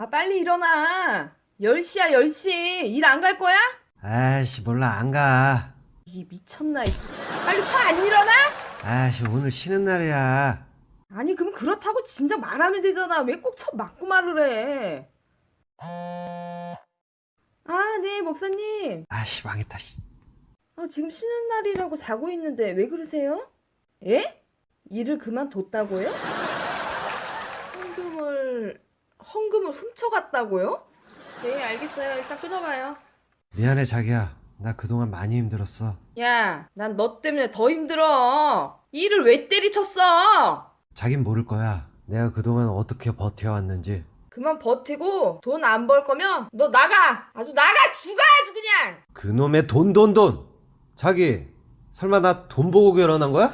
아, 빨리 일어나. 10시야, 10시. 일 안 갈 거야? 아이씨 몰라 안 가. 이게 미쳤나, 이 빨리 쳐, 안 일어나? 아이씨 오늘 쉬는 날이야. 아니, 그럼 그렇다고 진작 말하면 되잖아. 왜꼭쳐 맞고 말을 해? 아, 네, 목사님. 아이씨 망했다. 씨. 아, 지금 쉬는 날이라고 자고 있는데 왜 그러세요? 예? 일을 그만뒀다고요? 헌금을 헌금을 훔쳐갔다고요? 네, 알겠어요. 일단 끊어봐요. 미안해 자기야. 나 그동안 많이 힘들었어. 야, 난 너 때문에 더 힘들어. 일을 왜 때리쳤어? 자긴 모를 거야. 내가 그동안 어떻게 버텨왔는지. 그만 버티고 돈 안 벌 거면 너 나가. 아주 나가 죽어 아주 그냥. 그놈의 돈 돈 돈. 자기 설마 나 돈 보고 결혼한 거야?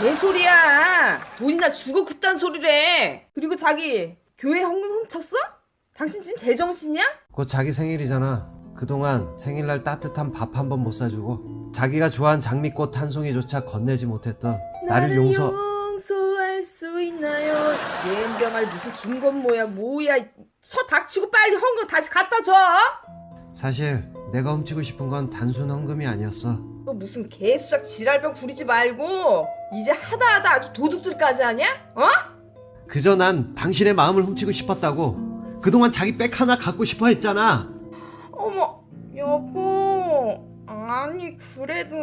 개소리야. 돈이나 주고 그딴 소리래. 그리고 자기 교회 헌금 훔쳤어? 당신 지금 제정신이야? 곧 자기 생일이잖아. 그동안 생일날 따뜻한 밥 한 번 못 사주고 자기가 좋아하는 장미꽃 한 송이조차 건네지 못했던 나를 용서 용서할 수 있나요? 옌병할 무슨 김건모야 뭐야 서 닥치고 빨리 헌금 다시 갖다 줘. 사실 내가 훔치고 싶은 건 단순 헌금이 아니었어. 너 무슨 개수작 지랄병 부리지 말고 이제 하다 하다 아주 도둑질까지 하냐? 어? 그저 난 당신의 마음을 훔치고 싶었다고. 그동안 자기 백 하나 갖고 싶어 했잖아. 어머 여보 아니 그래도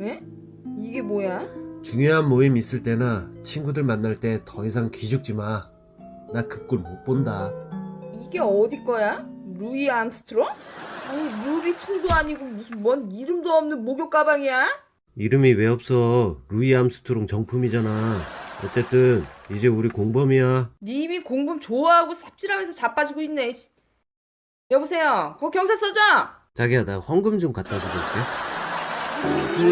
에? 이게 뭐야? 중요한 모임 있을 때나 친구들 만날 때 더 이상 기죽지 마. 나 그 꼴 못 본다. 이게 어디 거야? 루이 암스트롱? 아니 루비통도 아니고 무슨 뭔 이름도 없는 목욕 가방이야? 이름이 왜 없어? 루이 암스트롱 정품이잖아. 어쨌든 이제 우리 공범이야. 님이 공범 좋아하고 삽질하면서 자빠지고 있네. 씨. 여보세요. 거 경찰서죠? 자기야 나 헌금 좀 갖다 주고 올게.